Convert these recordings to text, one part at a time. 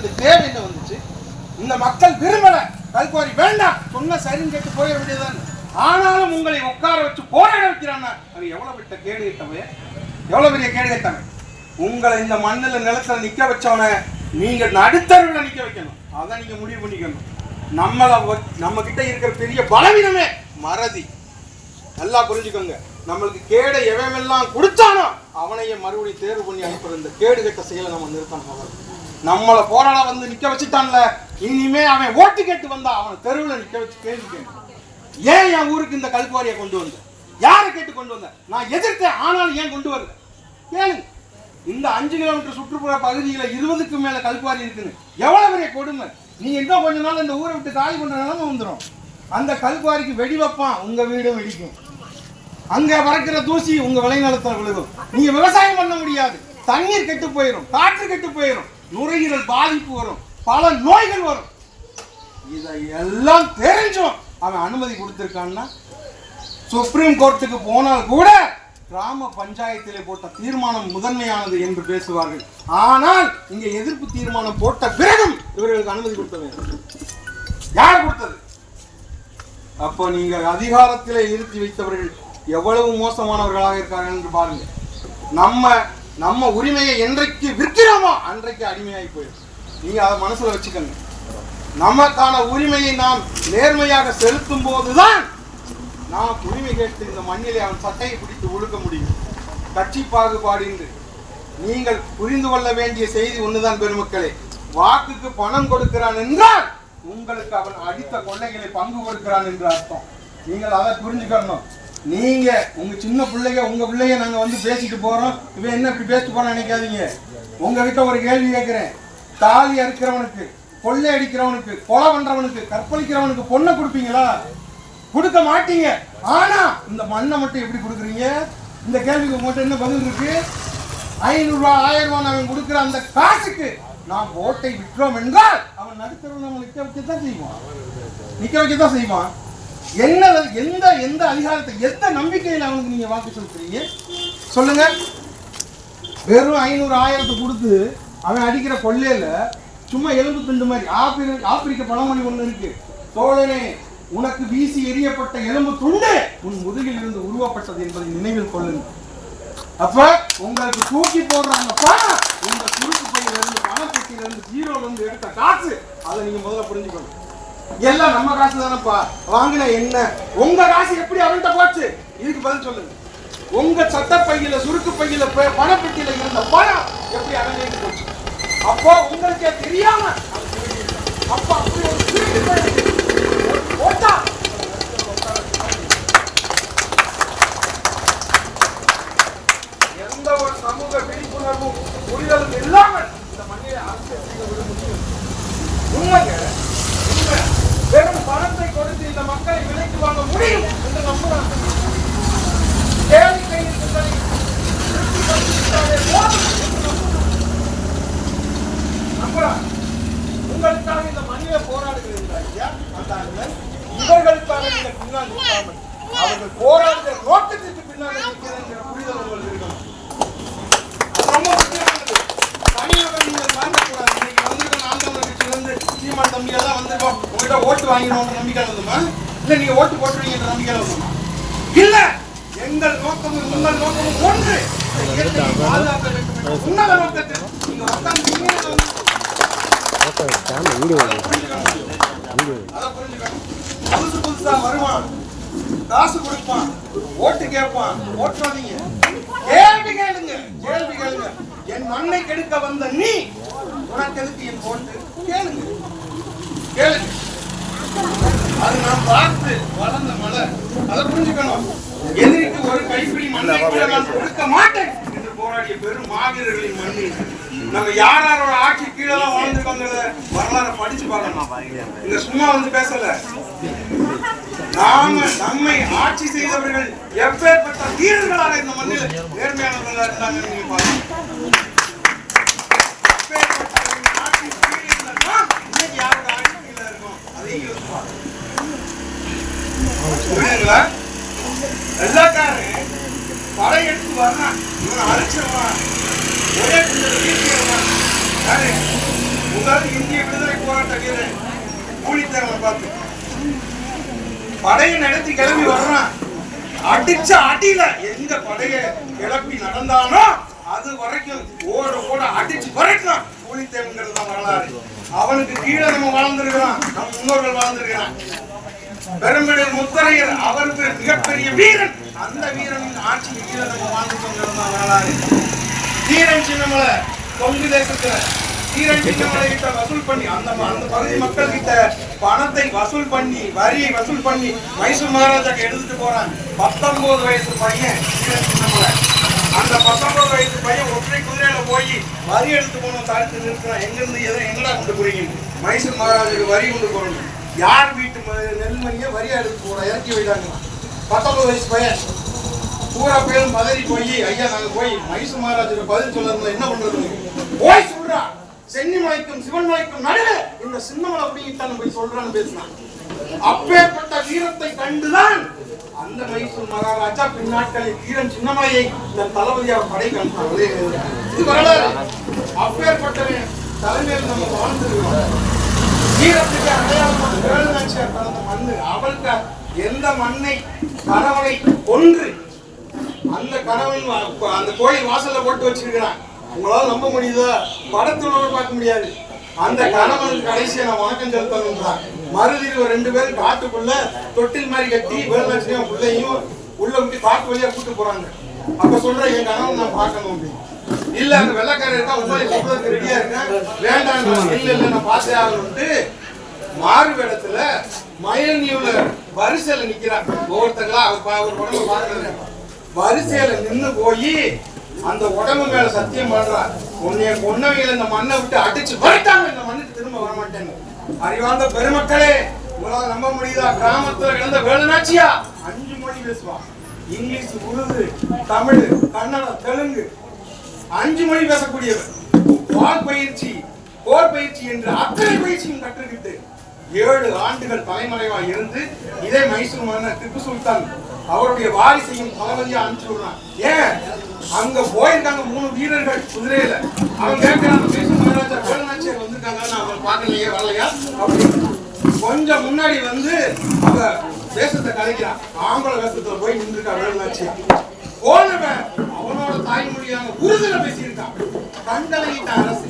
கேட்டது தேவை என்ன வந்துச்சு? இந்த மக்கள் விரும்பல. கல்குவாரி வேண்டாம். சொன்ன சரின்னு கேட்டு போயிட வேண்டியதுதான். ஆனாலும் உங்களை உட்கார வச்சு போராட வைக்கிறான்னா அவன் எவ்வளவு விட்ட கேடு கேட்டவன்? எவ்வளவு பெரிய கேடு கேட்டவன்? உங்களை இந்த மண்ணுல நிலத்துல நிற்க வச்சவனை நீங்க நடுத்தருவில் நிற்க வைக்கணும். அதை நீங்க முடிவு பண்ணிக்கணும். நம்மள நம்ம கிட்ட இருக்கிற பெரிய பலவீனமே மறதி. நல்லா புரிஞ்சுக்கோங்க. நம்மளுக்கு கேடை எவமெல்லாம் கொடுத்தானோ அவனையே மறுபடியும் தேர்வு பண்ணி அனுப்புற இந்த கேடு கெட்ட செயலை நம்ம நிறுத்தணும். முதல்ல. நம்மளை போராட வந்து நிக்க வச்சுட்டான்ல. இனிமே அவன் ஓட்டு கேட்டு வந்தா அவனை தெருவில் நிக்க வச்சு கேள்வி கேட்கணும் ஏன் என் ஊருக்கு இந்த கல்குவாரியை கொண்டு வந்த? யாரை கேட்டு கொண்டு வந்த? நான் எதிர்த்தேன் ஆனாலும் ஏன் கொண்டு வரல? கேளுங்க. இந்த அஞ்சு கிலோமீட்டர் சுற்றுப்புற பகுதியில் இருபதுக்கு மேல கல்குவாரி இருக்குன்னு. எவ்வளவு பெரிய கொடுமை? நீ இன்னும் கொஞ்ச நாள் இந்த ஊரை விட்டு காலி பண்ற நிலைமை வந்துடும் அந்த கல்குவாரிக்கு வெடி வைப்பான் உங்க வீடும் வெடிக்கும் அங்க பறக்கிற தூசி உங்க விளைநிலத்தில் விழுகும். நீங்க விவசாயம் பண்ண முடியாது. தண்ணீர் கெட்டு போயிடும் காற்று கெட்டு போயிடும் நுரையீரல் பாதிப்பு வரும். பல நோய்கள் வரும். இதை எல்லாம் தெரிஞ்சும் அவன் அனுமதி கொடுத்துருக்கான்னா சுப்ரீம் கோர்ட்டுக்கு போனால் கூட கிராம பஞ்சாயத்திலே போட்ட தீர்மானம் முதன்மையானது என்று பேசுவார்கள். ஆனால் இங்கே எதிர்ப்பு தீர்மானம் போட்ட பிறகும் இவர்களுக்கு அனுமதி கொடுத்தவன் யார் கொடுத்தது? அப்போ நீங்கள் அதிகாரத்திலே இருத்தி வைத்தவர்கள் எவ்வளவு மோசமானவர்களாக இருக்கார்கள் என்று பாருங்கள். நம்ம நம்ம உரிமையை என்றைக்கு விற்கிறோமோ அன்றைக்கு அடிமையாகி போயிடும். நீங்க அதை மனசுல வச்சுக்கோங்க. நமக்கான உரிமையை நாம் நேர்மையாக செலுத்தும் போதுதான் நாம் உரிமை கேட்டு இந்த மண்ணிலே அவன் சட்டையை பிடித்து ஒழுக்க முடியும். கட்சி பாகுபாடின்றி. நீங்கள் புரிந்து கொள்ள வேண்டிய செய்தி ஒண்ணுதான் பெருமக்களே. வாக்குக்கு பணம் கொடுக்கிறான் என்றால் உங்களுக்கு அவன் அடித்த கொள்ளைகளை பங்கு கொடுக்கிறான் என்று அர்த்தம். நீங்கள் அதை புரிஞ்சுக்கணும். நீங்க உங்க சின்ன பிள்ளைங்க உங்க பிள்ளைங்க நாங்க வந்து பேசிட்டு போறோம். இவன் என்ன இப்படி பேசிட்டு போறான்னு நினைக்காதீங்க. உங்ககிட்ட ஒரு கேள்வி கேட்கிறேன். தாலி அறுக்கிறவனுக்கு கொள்ளை அடிக்கிறவனுக்கு கொலை பண்றவனுக்கு கற்பழிக்கிறவனுக்கு பொண்ணை கொடுப்பீங்களா? கொடுக்க மாட்டீங்க. ஆனா இந்த மண்ணை மட்டும் எப்படி கொடுக்குறீங்க? இந்த கேள்விக்கு உங்கள்கிட்ட என்ன பதில் இருக்கு? ஐநூறு ஆயிரம் ரூபாய் அவன் கொடுக்குற அந்த காசுக்கு நாம் ஓட்டை விற்றோம் என்றால் அவன் நடுத்தரவு நம்ம நிற்க வைக்க தான் செய்வான். நிற்க வைக்க தான் செய்வான். என்ன எந்த எந்த அதிகாரத்தை எந்த நம்பிக்கையில் அவனுக்கு நீங்கள் வாக்கு செலுத்துறீங்க? சொல்லுங்க. வெறும் ஐநூறு ஆயிரத்தை கொடுத்து அவன் அடிக்கிற கொள்ளையில சும்மா எலும்பு துண்டு மாதிரி ஆப்பிரி ஆப்பிரிக்க பழமொழி ஒன்று இருக்கு. தோழனே உனக்கு வீசி எரியப்பட்ட எலும்பு துண்டு உன் முதுகில் இருந்து உருவப்பட்டது என்பதை நினைவில் கொள்ளுங்கள். அப்ப உங்களுக்கு தூக்கி போடுறாங்கப்பா உங்க குறுக்கு பையில இருந்து பணப்பெட்டியில இருந்து ஜீரோல இருந்து எடுத்த காசு அதை நீங்க முதல்ல புரிஞ்சுக்கணும். எல்லாம் நம்ம காசு தானப்பா வாங்கின என்ன? உங்க காசு எப்படி அவன்கிட்ட போச்சு? இதுக்கு பதில் சொல்லுங்க. உங்க சட்ட பையில சுருக்கு பையில போய் பணப்பெட்டியில இருந்த பணம் எப்படி அவன் போச்சு? அப்போ உங்களுக்கே தெரியாம அப்ப அப்படி ஒரு போட்டா எந்த ஒரு சமூக விழிப்புணர்வும் புரிதலும் இல்லாமல் இந்த மண்ணிலே அரசியல் செய்ய விட முடியும் உண்மைங்க உண்மை வெறும் பணத்தை கொடுத்து இந்த மக்களை விலைக்கு வாங்க முடியும் என்று நம்புறாங்க கேள்வி கையில் இருந்ததை திருப்பி கொடுத்துவிட்டாலே போதும் என்று நம்புறாங்க. நம்புறாங்க உங்களுக்காக இந்த மண்ணில போராடுகிறீர்கள் ஐயா அந்த அண்ணன் இவர்களுக்காக நீங்கள் பின்னால் நிற்காமல் அவர்கள் போராடுகிற நோக்கத்திற்கு பின்னால் நிற்கிறேங்கிற புரிதல் உங்களுக்கு இருக்கணும் அது ரொம்ப முக்கியமானது தனியாக நீங்கள் வாங்கக்கூடாது இன்னைக்கு வந்திருக்க நாம் தமிழர் கட்சியிலிருந்து சீமான் தம்பி எல்லாம் வந்திருக்கோம் உங்கள்கிட்ட ஓட்டு வாங்கினோம் நம்பிக்கை வந்துமா இல்ல நீங்க ஓட்டு போட்டுருவீங்கன்ற நம்பிக்கை வந்துமா இல்ல எங்கள் நோக்கமும் உங்கள் நோக்கமும் ஒன்று இந்த இயற்கையை பாதுகாக்க வேண்டும் என்ற உன்னத நோக்கத்தில் நீங்க உட்கார்ந்து அதை புரிஞ்சுக்கணும். புதுசு புதுசா வருவான் காசு கொடுப்பான் ஓட்டு கேட்பான். ஓட்டுறாதீங்க. கேள்வி கேளுங்க. கேள்வி கேளுங்க. என் மண்ணை கெடுக்க வந்த நீ உனக்கு எதுக்கு என் ஓட்டு? கேளுங்க. கேளுங்க. அது நான் பார்த்து வளர்ந்த மலை. அதை புரிஞ்சுக்கணும். எதிரிக்கு ஒரு கைப்பிடி மண்ணை கூட நான் கொடுக்க மாட்டேன் என்று போராடிய பெரும் மாவீரர்களின் மண்ணு நம்ம யார் யாரோட ஆட்சி கீழே தான் வாழ்ந்துருக்கோங்கிறத வரலாறு படிச்சு பாருங்க இங்க சும்மா வந்து பேசல. நாம நம்மை ஆட்சி செய்தவர்கள் எப்பேற்பட்ட வீரர்களாக இந்த மண்ணில் நேர்மையானவர்களாக இருந்தாங்க நீங்க பாருங்க எப்பேற்பட்டவர்களின் ஆட்சி ஆட்சி இருக்கோம் அதையும் வர்றான் இவன் அழைச்சவன் ஒரே குண்டல இந்திய விடுதலை போராட்ட வீரன் கூலித்தேவனை பார்த்து. படையை நடத்தி கிளம்பி வர்றான். அடிச்ச அடியில எங்க படைய கிளப்பி நடந்தானோ அது வரைக்கும் ஓட ஓட அடிச்சு வரைக்கும் கூலித்தேவங்கிறது தான் வரலாறு. அவனுக்கு கீழே நம்ம வாழ்ந்திருக்கிறோம் நம்ம முன்னோர்கள் வாழ்ந்திருக்கிறான். பெரும்பிடல் முத்தரையர் அவருக்கு மிகப்பெரிய வீரன். அந்த வீரனின் ஆட்சிக்கு கீழே நம்ம வாழ்ந்துட்டோங்கிறது தான் வரலாறு. வீரன் சின்னமலை கொங்கு தேசத்துல. சின்னமலை வசூல் பண்ணி அந்த ம- அந்த பகுதி மக்கள் கிட்ட பணத்தை வசூல் பண்ணி வரியை வசூல் பண்ணி மைசூர் மகாராஜாக்கு எடுத்துட்டு போறான் பத்தொன்பது வயசு பையன் தீரன் அந்த பத்தொன்பது வயசு பையன் ஒற்றை குதிரையில போய் வரி எடுத்து போகணும் தடுத்து நிறுத்துறான் எங்க இருந்து எதை எங்கடா கொண்டு போறீங்க? மைசூர் மகாராஜாக்கு வரி கொண்டு போகணும் யார் வீட்டு ம- நெல்மணியை வரியா எடுத்து போற? இறக்கி வைட்டாங்க பத்தொன்பது வயசு பையன். பூரா பேரும் பதறி போய் ஐயா நாங்க போய் மைசூர் மகாராஜருக்கு பதில் சொல்லணும் என்ன பண்றது? போய் சொல்றா. சென்னி மலைக்கும் சிவன் மலைக்கும் நடுவே இந்த சின்னமலை அப்படிங்கிட்டான் போய் சொல்றான்னு பேசினான் அப்பேற்பட்ட வீரத்தை கண்டுதான் அந்த மைசூர் மகாராஜா பின்னாட்களில் வீரன் சின்னமலையை தன் தளபதியாக படை கண்டாங்க இது வரலாறு. அப்பேற்பட்டவன் தலைமையில் நம்ம வாழ்ந்துருக்கிறோம். வீரத்துக்கு அடையாளமான வேலுநாச்சியார் பிறந்த மண்ணு அவளுக்கு எந்த மண்ணை கணவனை கொன்று அந்த கணவன் வா- அந்த கோயில் வாசல்ல போட்டு வச்சிருக்கிறான் உங்களால் நம்ப முடியுதா? படத்துல பார்க்க முடியாது. அந்த கணவனுக்கு கடைசியை நான் வணக்கம் செலுத்தணுன்றான் மறுதியில் ஒரு ரெண்டு பேரும் காட்டுக்குள்ள தொட்டில் மாதிரி கட்டி வேலட்சுமியும் பிள்ளையும் உள்ள விட்டு காட்டு வழியா கூட்டு போறாங்க. அப்ப சொல்ற என் கணவன் நான் பார்க்கணும் அப்படின்னு. இல்ல அந்த வெள்ளக்காரர் தான் உண்மை கூப்பிடுறதுக்கு ரெடியா இருக்கேன். வேண்டாம் இல்ல இல்ல நான் பார்த்தே ஆகணும்ட்டு மாறு வேடத்துல மயில் வரிசையில நிக்கிறான். ஒவ்வொருத்தங்களா அவர் ஒரு அவர் உடம்பு பாக்குறது வரிசையில நின்னு போய் அந்த உடம்பு மேல சத்தியம் பண்றான் உன்னைய கொன்னவையில இந்த மண்ணை விட்டு அடிச்சு வரட்டாங்க இந்த மண்ணுக்கு திரும்ப வர மாட்டேன்னு அறிவார்ந்த பெருமக்களே உங்களால நம்ப முடியுதா? கிராமத்துல கிடந்த வேலுநாச்சியா? அஞ்சு மொழி பேசுவான் இங்கிலீஷ் உருது தமிழ் கன்னடம் தெலுங்கு. அஞ்சு மொழி பேசக்கூடியவர் வால் பயிற்சி போர் பயிற்சி என்று அத்தனை பயிற்சியும் கற்றுக்கிட்டு ஏழு ஆண்டுகள் தலைமறைவா இருந்து இதே மைசூர் மன்னர் திப்பு சுல்தான் அவருடைய வாரிசையும் தளபதியா அனுப்பிச்சு ஏன்? அங்க போயிருக்காங்க மூணு வீரர்கள். குதிரையில. அவன் கேட்கிறான் மைசூர் மகாராஜா வேலுநாச்சியார் வந்திருக்காங்க நான் பார்க்கலையே வரலையா? அப்படின்னு கொஞ்சம் முன்னாடி வந்து அவ வேஷத்தை கலைக்கிறான் ஆம்பளை வேஷத்துல போய் நின்றுருக்கா வேலுநாச்சியார். போனவன் அவனோட தாய்மொழியான உறுதியில பேசியிருக்கான் கண்டலையிட்ட அரசு.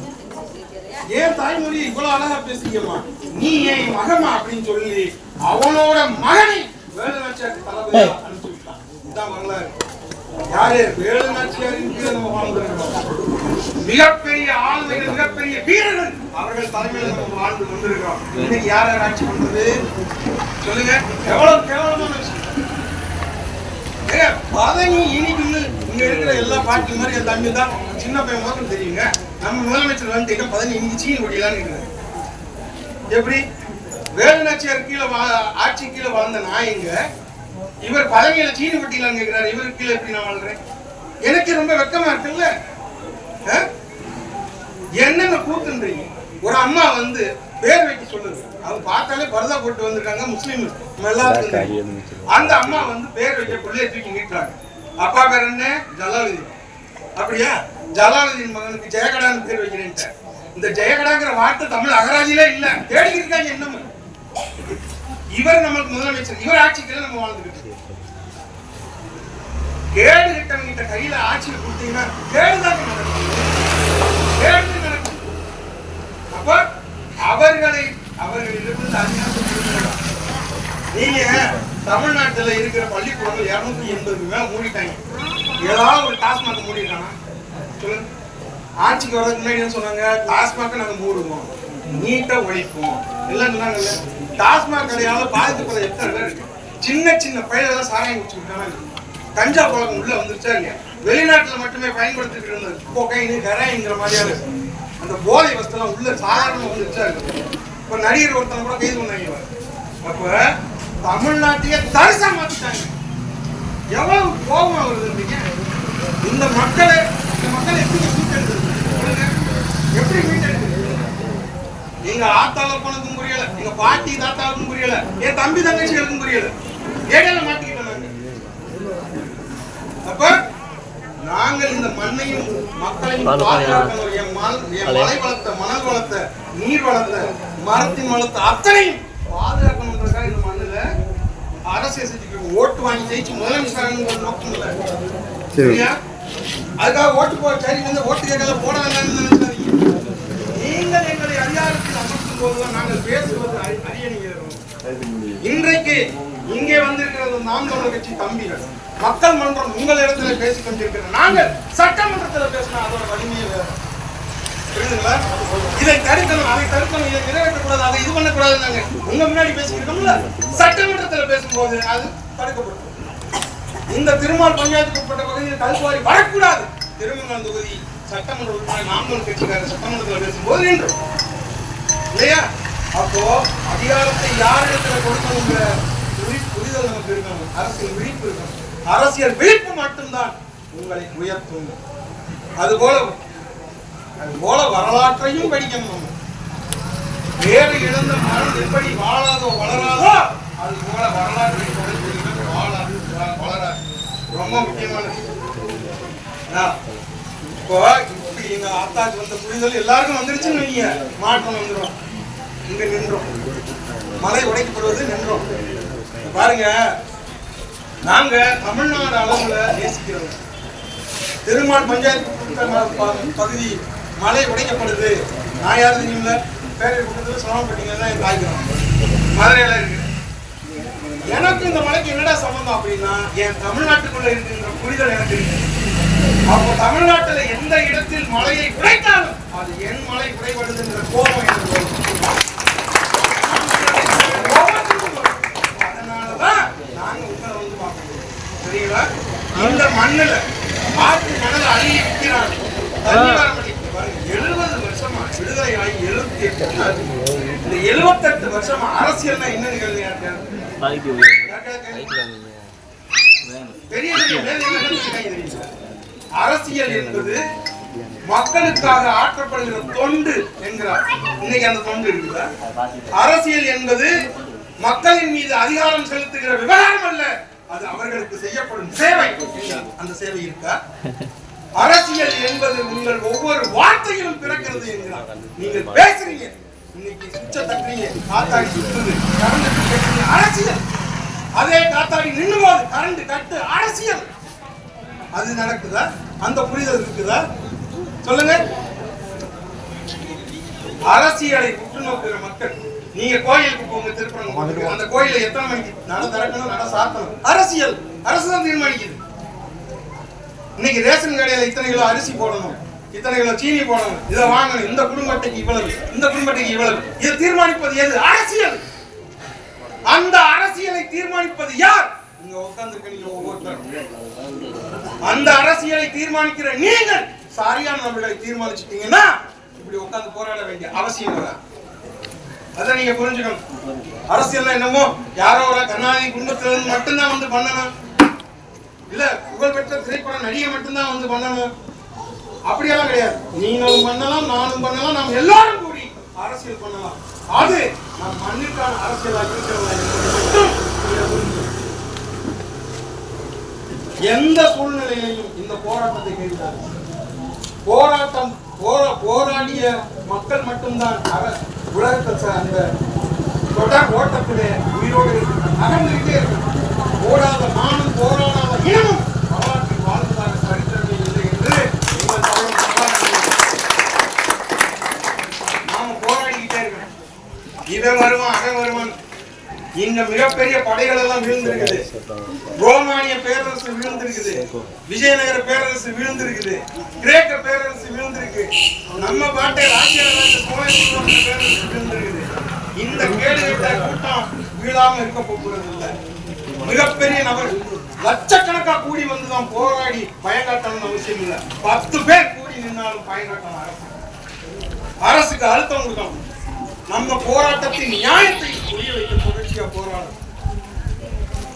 ஏன் தாய்மொழியை இவ்வளவு அழகா பேசுறீங்கம்மா? நீ ஏன் மகமா அப்படின்னு சொல்லி அவனோட மகனை வேலுநாச்சியாருக்கு தளபதி வரலாறு. யாரு? கீழே நம்ம வாழ்ந்திருக்கிறோம் மிகப்பெரிய ஆளுமைகள் மிகப்பெரிய வீரர்கள் அவர்கள் தலைமையில் நம்ம வாழ்ந்து கொண்டிருக்கிறோம் இன்னைக்கு யார் யார் ஆட்சி பண்றது? சொல்லுங்க. எவ்வளவு கேவலமான விஷயம். பதவி இனிக்குன்னு இங்க இருக்கிற எல்லா பாட்டி மாதிரி என் தம்பி தான். சின்ன பையன் மட்டும் தெரியுங்க. நம்ம முதலமைச்சர் வந்து பதவி இன்னைக்கு சீன் கொடியலான்னு இருக்கிறாரு. எப்படி? வேலுநாச்சியார் கீழே வா- ஆட்சி கீழே வாழ்ந்த நாயங்க இவர் பதவியில சீனி கொட்டிலான்னு கேட்கிறாரு இவர் கீழே எப்படி நான் வாழ்றேன்? எனக்கு ரொம்ப வெக்கமா இருக்குல்ல? என்னென்ன கூத்துன்றீங்க? ஒரு அம்மா வந்து பேர் வைக்க சொல்லுது. அவங்க பார்த்தாலே பரதா போட்டு வந்திருக்காங்க முஸ்லீம் எல்லாருக்கும். அந்த அம்மா வந்து பேர் வைக்க பிள்ளைய தூக்கி நீட்டுறாங்க. அப்பா பேர் என்ன? ஜலாலுதீன். அப்படியா? ஜலாலுதீன் மகனுக்கு ஜெயகடான்னு பேர் வைக்கிறேன்ட்ட. இந்த ஜெயகடாங்கிற வார்த்தை தமிழ் அகராதியிலே இல்ல. தேடிக்கிட்டு இருக்காங்க என்னமோ இவர் நம்மளுக்கு முதலமைச்சர். இவர் ஆட்சிக்கு நம்ம வாழ்ந்துகிட்டு. கேடு கிட்டவங்கிட்ட கையில ஆட்சியை கொடுத்தீங்கன்னா கேடுதான் நடக்கும். கேடு நடக்கும். அப்ப அவர்களை அவர்களிடமிருந்து அதிகாரம் நீங்க தமிழ்நாட்டில் இருக்கிற பள்ளிக்கூடங்கள் இருநூத்தி எண்பதுக்கு மேல மூடிட்டாங்க. ஏதாவது ஒரு டாஸ்மாக மூடிட்டானா சொல்லுங்க. ஆட்சிக்கு வரதுக்கு முன்னாடி என்ன சொன்னாங்க? டாஸ்மாக நாங்க மூடுவோம். நீட்டா ஒழிப்போம். எல்லாம் சொன்னாங்கல்ல. டாஸ்மாக் கடையால பாதிக்கப்பட எத்தனை பேர் சின்ன சின்ன பயிரெல்லாம் சாராயம் குடிச்சுக்கிட்டாங்க கஞ்சா பழக்கம் உள்ள வந்துருச்சா இல்லையா? வெளிநாட்டுல மட்டுமே பயன்படுத்திட்டு இருந்தது. கோகைன் கரைங்கிற மாதிரியான அந்த போதை வஸ்துலாம் உள்ள சாதாரணமா வந்துருச்சா இருக்கு இப்ப நடிகர் ஒருத்தனை கூட கைது பண்ணாங்க அப்ப தமிழ்நாட்டையே தரிசா மாத்திட்டாங்க. எவ்வளவு கோபம் வருதுன்றீங்க இந்த மக்களை இந்த மக்களை எப்படி மீட்டெடுக்கிறது? எப்படி மீட்டெடுக்கிறது? எங்க போனதும் புரியல. எங்க பாட்டி தாத்தாவுக்கும் புரியல. என் தம்பி தங்கச்சிகளுக்கும் புரியல. ஏடையில மாட்டி அப்ப நாங்கள் இந்த மண்ணையும் மக்களையும் பாதுகாக்கணும் என் மல்- வளத்தை மணல் வளத்தை நீர் வளத்தை மரத்தின் வளத்தை அத்தனையும் பாதுகாக்கணுன்றதுக்காக இந்த மண்ணுல அரசியல் செஞ்சு ஓட்டு வாங்கி ஜெயிச்சு முதலமைச்சர் நோக்கம் இல்லை. சரியா? அதுக்காக ஓட்டு போ சரி வந்து ஓட்டு கேட்கல போட வேண்டாம்னு நினைச்சாதீங்க நீங்கள் எங்களை அதிகாரத்தில் அமர்த்தும் போதுதான் நாங்கள் பேசுவது அறி- அரியணைகிறோம். இன்றைக்கு இங்கே வந்திருக்கிறது நாம் தமிழர் கட்சி தம்பிகள். மக்கள் மன்றம் உங்கள் இடத்துல பேசிக் கொண்டிருக்கிற நாங்கள் சட்டமன்றத்தில் பேசினா அதோட வலிமையை வேற. புரியுதுங்களா? இதை தடுக்கணும் அதை தடுக்கணும் இதை நிறைவேற்றக்கூடாது அதை இது பண்ணக்கூடாதுனாங்க உங்க முன்னாடி பேசிக்கிட்டோம்ல சட்டமன்றத்தில் பேசும்போது அது தடுக்கப்படும். இந்த திருமால் பஞ்சாயத்துக்கு உட்பட்ட பகுதியில் கல்குவாரி வரக்கூடாது. திருமங்கலம் தொகுதி சட்டமன்ற உறுப்பினர் நாமக்கல் கட்சிக்காரர் சட்டமன்றத்தில் பேசும்போது நின்றோம் இல்லையா? அப்போ அதிகாரத்தை யாரிடத்துல கொடுக்கணுங்கிற அரசியல் நமக்கு இருக்கணும் அரசியல் விழிப்பு இருக்கணும் அரசியல் விழிப்பு மட்டும்தான் உங்களை உயர்த்தும். அதுபோல அதுபோல வரலாற்றையும் படிக்கணும். வேறு இழந்த மனம் எப்படி வாழாதோ வளராதோ அது போல வரலாற்றை படிப்பீங்க வாழாது வளராது. ரொம்ப முக்கியமானது இப்போ இப்படி எங்க ஆத்தாக்கு வந்த புரிதல் எல்லாருக்கும் வந்துருச்சுன்னு வைங்க. மாற்றம் வந்துடும் இங்க நின்றோம். மலை உடைக்கப்படுவது நின்றோம். பாருங்க நாங்க தமிழ்நாடு அளவுல நேசிக்கிறோம். திருமால் பஞ்சாயத்து பகுதி மலை உடைக்கப்படுது. நான் யார் தெரியுமில்ல பேரை கூட்டத்தில் சிரமப்பட்டீங்கன்னா என் தாய்க்கிறோம் மதுரையில் இருக்கு. எனக்கு இந்த மலைக்கு என்னடா சம்பந்தம் அப்படின்னா என் தமிழ்நாட்டுக்குள்ள இருக்கின்ற புரிதல் எனக்கு இருக்கு. அப்போ தமிழ்நாட்டுல எந்த இடத்தில் மலையை உடைத்தாலும் அது என் மலை உடைபடுதுன்ற கோபம் எனக்கு வரும். அதனாலதான் நாங்க உங்களை வந்து பார்க்கணும் சரிங்களா இந்த மண்ணுல ஆற்று மணல் அள்ளி விற்கிறாங்க எழுபது வருஷமா விடுதலை ஆகி எழுபத்தி எட்டு. இந்த எழுபத்தெட்டு வருஷமா அரசியல்னா என்னன்னு கேள்வி? அரசியல் என்பது மக்களுக்காக ஆற்றப்படுகிற தொண்டு என்கிறார். இன்னைக்கு அந்த தொண்டு இருக்குதா? அரசியல் என்பது மக்களின் மீது அதிகாரம் செலுத்துகிற விவகாரம் அல்ல. அது அவர்களுக்கு செய்யப்படும் சேவை. அந்த சேவை இருக்கா? அரசியல் என்பது உங்கள் ஒவ்வொரு வார்த்தையிலும் பிறக்கிறது என்கிறார். நீங்கள் பேசுறீங்க. இன்னைக்கு சுச்ச தட்டுறீங்க காத்தாடி சுற்றுது கரண்ட் கட்டுறீங்க அரசியல். அதே காத்தாடி நின்று போது கரண்ட் கட்டு அரசியல். அது நடக்குதா? அந்த புரிதல் இருக்குதா? சொல்லுங்க. அரசியலை உற்று நோக்குகிற மக்கள் நீங்க கோயிலுக்கு போங்க திருப்பரங்க அந்த கோயில எத்தனை மணிக்கு? நட திறக்கணும் நட சாத்தணும். அரசியல். அரசு தான் தீர்மானிக்குது. இன்னைக்கு ரேஷன் கடையில இத்தனை கிலோ அரிசி போடணும் இத்தனை கிலோ சீனி போடணும் இதை வாங்கணும். இந்த குடும்பத்துக்கு இவ்வளவு இந்த குடும்பத்துக்கு இவ்வளவு. இதை தீர்மானிப்பது எது? அரசியல். அந்த அரசியலை தீர்மானிப்பது யார்? நீங்க உட்கார்ந்துருக்கீங்க ஒவ்வொருத்தரும். அந்த அரசியலை தீர்மானிக்கிற நீங்கள் சரியான நபர்களை தீர்மானிச்சிட்டீங்கன்னா இப்படி உட்கார்ந்து போராட வேண்டிய அவசியம் வராது அதை நீங்க புரிஞ்சுக்கணும். அரசியல் என்னமோ யாரோ ஒரு கருணாநிதி குடும்பத்துல இருந்து மட்டும்தான் வந்து பண்ணணும். இல்ல புகழ்பெற்ற திரைப்பட நடிகை மட்டும்தான் வந்து பண்ணணும். அப்படியெல்லாம் கிடையாது. நீங்களும் பண்ணலாம் நானும் பண்ணலாம் நாம் எல்லாரும் கூடி அரசியல் பண்ணலாம். அது நம் மண்ணிற்கான அரசியல் இருக்கிறதா எந்த சூழ்நிலையிலையும் இந்த போராட்டத்தை கைவிடாது போராட்டம் போரா போராடிய மக்கள் மட்டும்தான் அர- உலகத்தை ச- அந்த தொடர் ஓட்டத்திலே உயிரோடு இருக்கிறார். இருக்கும் ஓடாத மானம் போராடாத இனமும் வரலாற்றில் வாழ்ந்ததாக சரித்திரமே இல்லை என்று எங்கள் தலைவர் நாம போராடிக்கிட்டே இருக்கணும் இதை வருவான் அதை வருவான். இங்க மிகப்பெரிய படைகள் எல்லாம் விழுந்திருக்குது. ரோமானிய பேரரசு விழுந்திருக்குது. விஜயநகர பேரரசு விழுந்திருக்குது. கிரேக்க பேரரசு விழுந்திருக்கு. நம்ம பாட்டை ராஜ்யராஜ பேரரசு விழுந்திருக்குது. இந்த கேடு கூட்டம் வீழாம இருக்க போகிறது இல்லை மிகப்பெரிய நபர். லட்சக்கணக்கா கூடி வந்துதான் போராடி பயங்காட்டணும் அவசியம் இல்ல. பத்து பேர் கூடி நின்னாலும் பயங்காட்டணும் அரசு. அரசுக்கு அழுத்தம் கொடுக்கணும். நம்ம போராட்டத்தின் நியாயத்தை புரிய வைக்க தொடர்ச்சியா போராடும்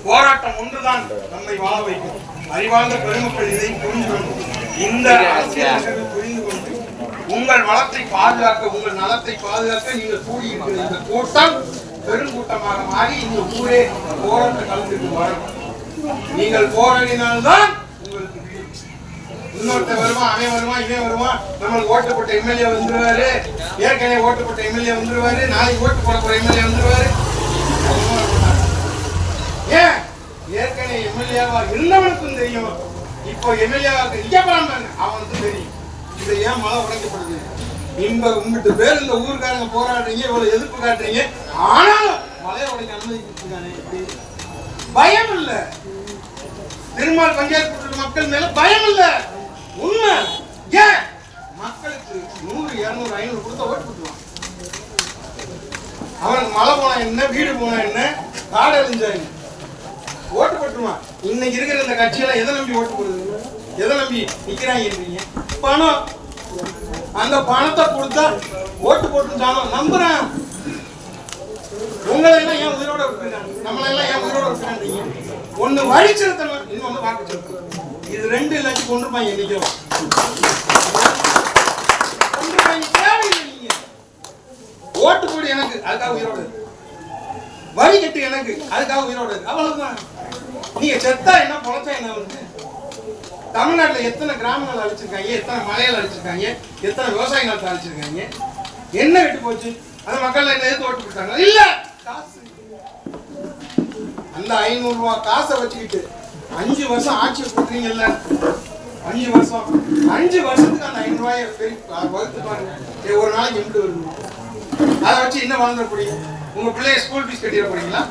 போராட்டம் ஒன்றுதான் நம்மை வாழ வைக்கும். அறிவார்ந்த பெருமக்கள் இதை புரிஞ்சுக்கணும் இந்த அரசியல் புரிந்து கொண்டு உங்கள் வளத்தை பாதுகாக்க உங்கள் நலத்தை பாதுகாக்க நீங்கள் கூடியிருக்கிற இந்த கூட்டம் பெருங்கூட்டமாக மாறி இந்த ஊரே போராட்ட களத்திற்கு வரும். நீங்கள் போராடினால்தான் உங்களுக்கு வீழ்ச்சி இன்னொருத்தன் வருவான் அவன் வருவான் இவன் வருவான் நம்மளுக்கு ஓட்டு போட்ட எம்எல்ஏ வந்துருவாரு. ஏற்கனவே ஓட்டு போட்ட எம்எல்ஏ வந்துருவாரு. நாளைக்கு ஓட்டு போட போற எம்எல்ஏ வந்துருவாரு. ஏற்கனவே எம்எல்ஏவா இருந்தவனுக்கும் தெரியும். இப்போ எம்எல்ஏவாக்கு இங்க அவனுக்கும் தெரியும். இது ஏன் மழை உடைக்கப்படுது? இந்த உங்ககிட்ட பேர் இந்த ஊருக்காரங்க போராடுறீங்க இவ்வளவு எதிர்ப்பு காட்டுறீங்க. ஆனாலும் மழையை உடைக்க அனுமதிக்கிறானே எப்படி பயம் இல்ல. திருமால் பஞ்சாயத்து மக்கள் மேல பயம் இல்ல. உண்மை. ஏன்? மக்களுக்கு நூறு இருநூறு ஐநூறு கொடுத்த ஓட்டு போட்டுவான் அவனுக்கு மழை போனா என்ன வீடு போனா என்ன காடு அழிஞ்சா என்ன? ஓட்டு போட்டுருவான் இன்னைக்கு இருக்கிற இந்த கட்சியெல்லாம் எதை நம்பி ஓட்டு போடுது? எதை நம்பி நிற்கிறாங்க பணம். அந்த பணத்தை கொடுத்தா ஓட்டு போட்டுட்டானோ நம்புறேன். உங்களை எல்லாம் ஏன் உயிரோட இருக்கிறாங்க. நம்மளை எல்லாம் ஏன் உயிரோட இருக்கிறாங்க ஒண்ணு வரி செலுத்தணும் இன்னொன்னு வாக்கு செலுத்தணும். இது ரெண்டு இல்லாச்சும் கொண்டுருப்பாங்க என்னைக்கும் கொண்டுருப்பாங்க தேவையில்லை நீங்க. ஓட்டு போடு எனக்கு அதுக்காக உயிரோடு வரி கட்டு எனக்கு அதுக்காக உயிரோடு அவ்வளவுதான். நீங்க செத்தா என்ன பொழைச்சா என்ன வருது தமிழ்நாட்டில் எத்தனை கிராமங்கள் அழிச்சிருக்காங்க? எத்தனை மலைகள் அழிச்சிருக்காங்க? எத்தனை விவசாய நிலத்தை அழிச்சிருக்காங்க? என்ன விட்டு போச்சு? அந்த மக்கள் என்ன எதிர்த்து ஓட்டு கொடுத்தாங்க இல்ல! காசு. அந்த ஐநூறு ரூபாய் காசை வச்சுக்கிட்டு அஞ்சு வருஷம் ஆட்சி கொடுக்குறீங்கல்ல? அஞ்சு வருஷம். அஞ்சு வருஷத்துக்கு அந்த ஐநூறு ரூபாயை வகுத்து பாருங்க. ஒரு நாளைக்கு எம்பிட்டு வருது அதை வச்சு என்ன வாழ்ந்துட போறீங்க. உங்க பிள்ளைய ஸ்கூல் ஃபீஸ் கட்டிட போறீங்களா?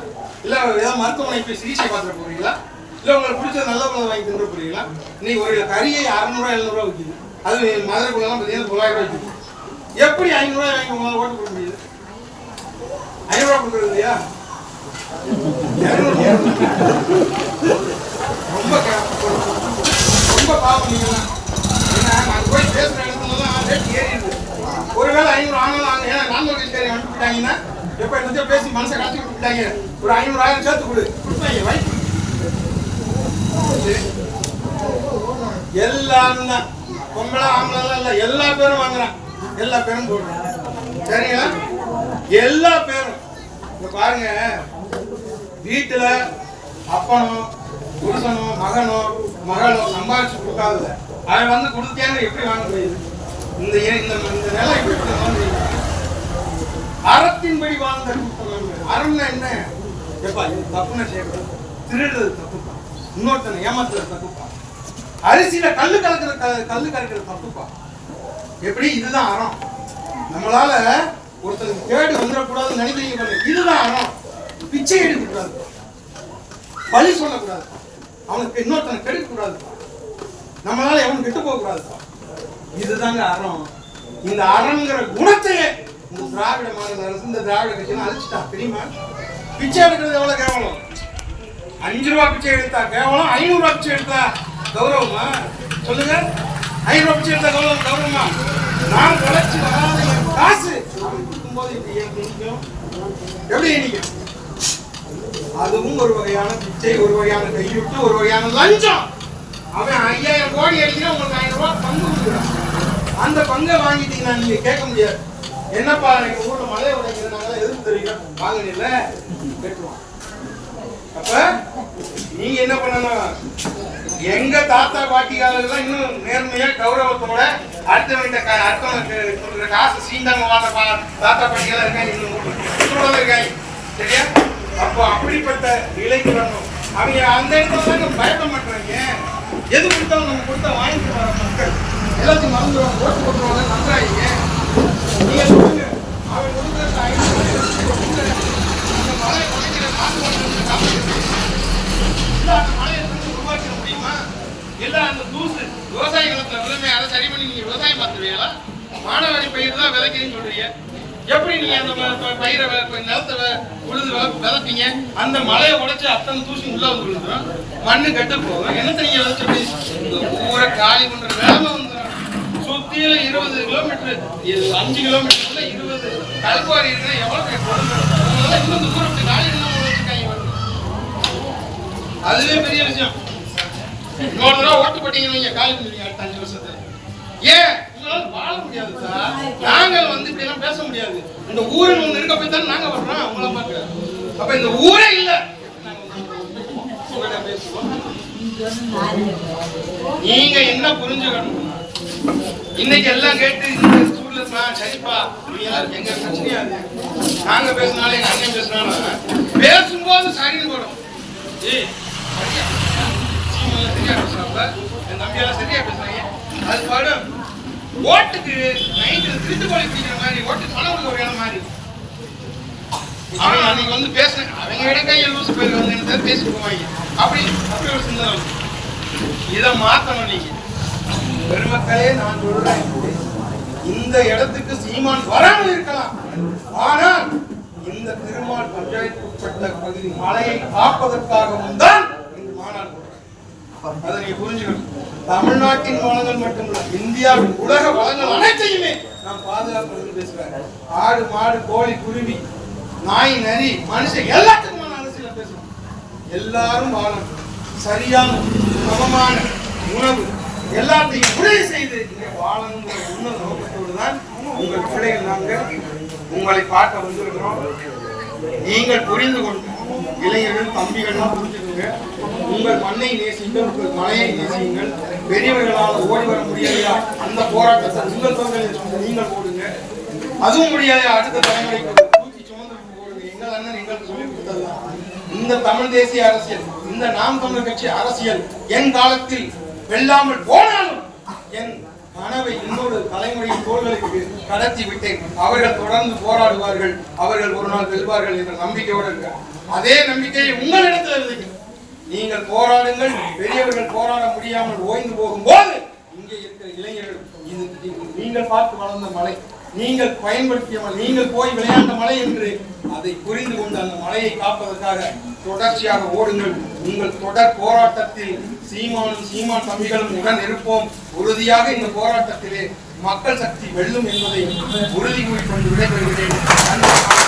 இல்லை ஏதாவது மருத்துவமனை போய் சிகிச்சை பார்த்துட போகிறீங்களா இல்லை உங்களுக்கு பிடிச்ச நல்ல பழம் வாங்கி தின்ற போகிறீங்களா இன்னைக்கு ஒரு கறியை அறநூறுவா எழுநூறுவா விற்கிது அது மதுரைக்குள்ளலாம் பார்த்தீங்கன்னா தொள்ளாயிரம் ரூபாய் விற்கிது எப்படி ஐநூறுரூவா வாங்கி உங்களால் ஓட்டு போட முடியுது? ஐநூறுரூவா கொடுக்குறது இல்லையா? ரொம்ப கே- ரொம்ப பாவம் நீங்களாம் ஏன்னா நான் போய் பேசுற இடத்துலலாம் ரேட் ஏறிடுது. ஒருவேளை ஐநூறு ஆனாலும் ஏன்னா நாங்கள் வீட்டுக்காரி அனுப்பிட்டாங்கன்னா எப்போ என்னத்தையோ பேசி மனசை கட்டி விட்டுட்டாங்க ஒரு ஐநூறு ஆயிரம் சேர்த்து கொடு. கொடுப்பாங்க வாங்கி எல்லாரும் தான். பொம்பளை ஆம்பளை இல்ல. எல்லா பேரும் வாங்குறான். எல்லா பேரும் போடுறான். சரிங்களா எல்லா பேரும். இங்க பாருங்க. வீட்டுல அப்பனோ புருஷனோ மகனோ மகளோ சம்பாதிச்சு கொடுக்காதத. அவன் வந்து கொடுத்தேன்னு எப்படி வாங்க முடியுது? இந்த ஏ- இந்த இந்த நிலை எப்படி வாங்க முடியுது? அறத்தின்படி வாழ்ந்த கூட்டம் அறம்னா என்ன? எப்பா இது தப்புன்னு செய்யக்கூடாது திருடுறது தப்புப்பா. இன்னொருத்தனை ஏமாத்துறது தப்புப்பா. அரிசியில கல்லு கலக்கிற க- கல்லு கலக்கிறது தப்புப்பா. எப்படி? இதுதான் அறம். நம்மளால ஒருத்தருக்கு கேடு வந்துடக்கூடாதுன்னு நினைக்கிறீங்க இதுதான் அறம். பிச்சை எடுக்கக்கூடாது. பழி சொல்லக்கூடாது. அவனுக்கு இன்னொருத்தனை கெடுக்க கூடாது நம்மளால எவனும் கெட்டு போக இதுதாங்க அறம். இந்த அறங்கிற குணத்தையே இந்த திராவிட மாநில அரசு இந்த திராவிட கட்சியெல்லாம் அழிச்சிட்டான் தெரியுமா? பிச்சை எடுக்கிறது எவ்வளவு கேவலம்? அஞ்சு ரூபா பிச்சை எடுத்தா கேவலம் ஐநூறு ரூபா பிச்சை எடுத்தா கௌரவமா? சொல்லுங்க. ஐநூறு ரூபா பிச்சை எடுத்தா கௌரவம் கௌரவமா? நான் உழைச்சி வராத காசு. கொடுக்கும்போது இப்படி ஏன் எண்ணிக்கும் எப்படி எண்ணிக்கும் அதுவும் ஒரு வகையான பிச்சை ஒரு வகையான கையூட்டு ஒரு வகையான லஞ்சம். அவன் ஐயாயிரம் கோடி அடிக்கிறான் உங்களுக்கு ஆயிரம் ரூபாய் பங்கு கொடுக்குறான். அந்த பங்கை வாங்கிட்டீங்கன்னா நீங்க கேட்க முடியாது. என்னப்பா எங்க ஊர்ல மழை உடைக்கிறதுனால எதிர்ப்பு தெரியும் வாங்கல கேட்டுருவான் அப்ப நீங்க என்ன பண்ணணும்? எங்க தாத்தா பாட்டி காலத்துல இன்னும் நேர்மையா கௌரவத்தோட அடுத்தவங்கிட்ட க- அடுத்தவனுக்கு கொடுக்குற காசு சீண்டாங்க வாங்கப்பா. தாத்தா பாட்டிகள் இருக்காங்க இன்னும் உயிரோட இருக்காங்க. சரியா? அப்போ அப்படிப்பட்ட நிலைக்கு வரணும். அவங்க அந்த இடத்துல பயப்பட மாட்டாங்க எது கொடுத்தாலும் நம்ம கொடுத்தா வாங்கிட்டு வர மக்கள். எல்லாத்தையும் மறந்துடுவாங்க ஓட்டு போட்டுருவாங்க நம்புறாங்க நீங்க சொல்லுங்க அந்த காசு அந்த முடியுமா அந்த தூசு விவசாய அதை சரி பண்ணி விவசாயம் பயிர் தான் விதைக்கிறீங்கன்னு சொல்றீங்க எப்படி நீங்க அந்த பயிரை நிலத்தை உழுது விதைப்பீங்க அந்த மலையை உடைச்சு அத்தனை தூசி உள்ள வந்து விழுந்துரும் மண்ணு கெட்டு போகும். என்னத்தை நீங்க விதைச்சு இந்த காலி பண்ற வேலை வந்துடும் கீழே இருபது கிலோமீட்டர் அஞ்சு கிலோமீட்டர்ல இருபது. கல்குவாரி இருக்குன்னா எவ்வளவு அதனால இன்னும் தூரம் ஊரை காலி வச்சிருக்காங்க அதுவே பெரிய விஷயம். இன்னொரு தடவை ஓட்டு போட்டீங்கன்னு காலி பண்ணுவீங்க அடுத்த அஞ்சு வருஷத்துல. ஏன்? உங்களால வாழ முடியாது சார். நாங்கள் வந்து இப்படி எல்லாம் பேச முடியாது. இந்த ஊரில் ஒண்ணு இருக்க போய் தானே நாங்க வர்றோம் உங்களை பார்க்க. அப்ப இந்த ஊரே இல்ல. பேசுவோம். நீங்க என்ன புரிஞ்சுக்கணும்? இன்னைக்கு எல்லாம் கேட்டு ஸ்கூல்ல நான் சரிப்பா நீ எல்லாரும் எங்க பிரச்சனையா இது நாங்க பேசினாலும் எங்க அண்ணன் பேசினாலும் பேசும்போது சரின்னு போடும். சரியா? பேசுறாங்க சரியா என் தம்பியெல்லாம் சரியா பேசுறாங்க. அது பாடும் ஓட்டுக்கு நைட்டு திருட்டு போய் பிடிக்கிற மாதிரி ஓட்டுக்கு மன உள்ள ஒரு இடம் மாதிரி. அவன் அன்னைக்கு வந்து பேசினேன் அவங்க இடக்கைய லூசு பேர் வந்து பேசி போவாங்க. அப்படி அப்படி ஒரு சிந்தனை இதை மாத்தணும் நீங்க. பெருமக்களே நான் சொல்றேன். இந்த இடத்துக்கு சீமான் வராமல் இருக்கலாம். ஆனால் இந்த திருமால் பஞ்சாயத்து உட்பட்ட பகுதி மலையை காப்பதற்காகவும் தான் இந்த மாநாடு போடுறேன். அதை நீங்க புரிஞ்சுக்கணும். தமிழ்நாட்டின் வளங்கள் மட்டுமல்ல இந்தியாவின் உலக வளங்கள் அனைத்தையுமே நான் பாதுகாப்பு பேசுறேன் ஆடு மாடு கோழி குருவி நாய் நரி மனுஷன் எல்லாத்துக்குமான அரசியல பேசுவோம் எல்லாரும் வாழணும். சரியான சமமான உணவு எல்லாத்தையும் உறுதி செய்து வாழணுங்கிற உன்னத நோக்கத்தோடு தான் உங்கள் பிள்ளைகள் நாங்கள் உங்களை பார்க்க வந்திருக்கிறோம். நீங்கள் புரிந்து கொண்டு இளைஞர்கள் தம்பிகள்லாம் புரிஞ்சுக்கோங்க. உங்கள் மண்ணை நேசிங்கள் உங்கள் மலையை நேசியுங்கள். பெரியவர்களால் ஓடி வர முடியலையா? அந்த போராட்டத்தை உங்கள் தொகையில் நீங்கள் போடுங்க. அதுவும் முடியாத. அடுத்த தலைமுறைக்கு தூக்கி சுமந்து போடுங்க. எங்கள் அண்ணன் எங்களுக்கு சொல்லிக் கொடுத்ததுதான். இந்த தமிழ் தேசிய அரசியல் இந்த நாம் தமிழ் கட்சி அரசியல் என் காலத்தில் வெல்லாமல் போனாலும் என் கனவை இன்னொரு தலைமுறையின் தோள்களுக்கு கடத்தி விட்டேன். அவர்கள் தொடர்ந்து போராடுவார்கள். அவர்கள் ஒரு நாள் வெல்வார்கள் என்ற நம்பிக்கையோடு இருக்கார் அதே நம்பிக்கையை உங்களிடத்தில் இருக்கு நீங்கள் போராடுங்கள். பெரியவர்கள் போராட முடியாமல் ஓய்ந்து போகும்போது இங்கே இருக்கிற இளைஞர்கள் இது நீங்கள் பார்த்து வளர்ந்த மலை. நீங்கள் பயன்படுத்திய மலை நீங்கள் போய் விளையாண்ட மலை என்று அதை புரிந்து கொண்டு அந்த மலையை காப்பதற்காக தொடர்ச்சியாக ஓடுங்கள். உங்கள் தொடர் போராட்டத்தில் சீமானும் சீமான் தம்பிகளும் உடன் இருப்போம். உறுதியாக இந்த போராட்டத்திலே மக்கள் சக்தி வெல்லும் என்பதை உறுதி கூறிக்கொண்டு விடைபெறுகிறேன். நன்றி.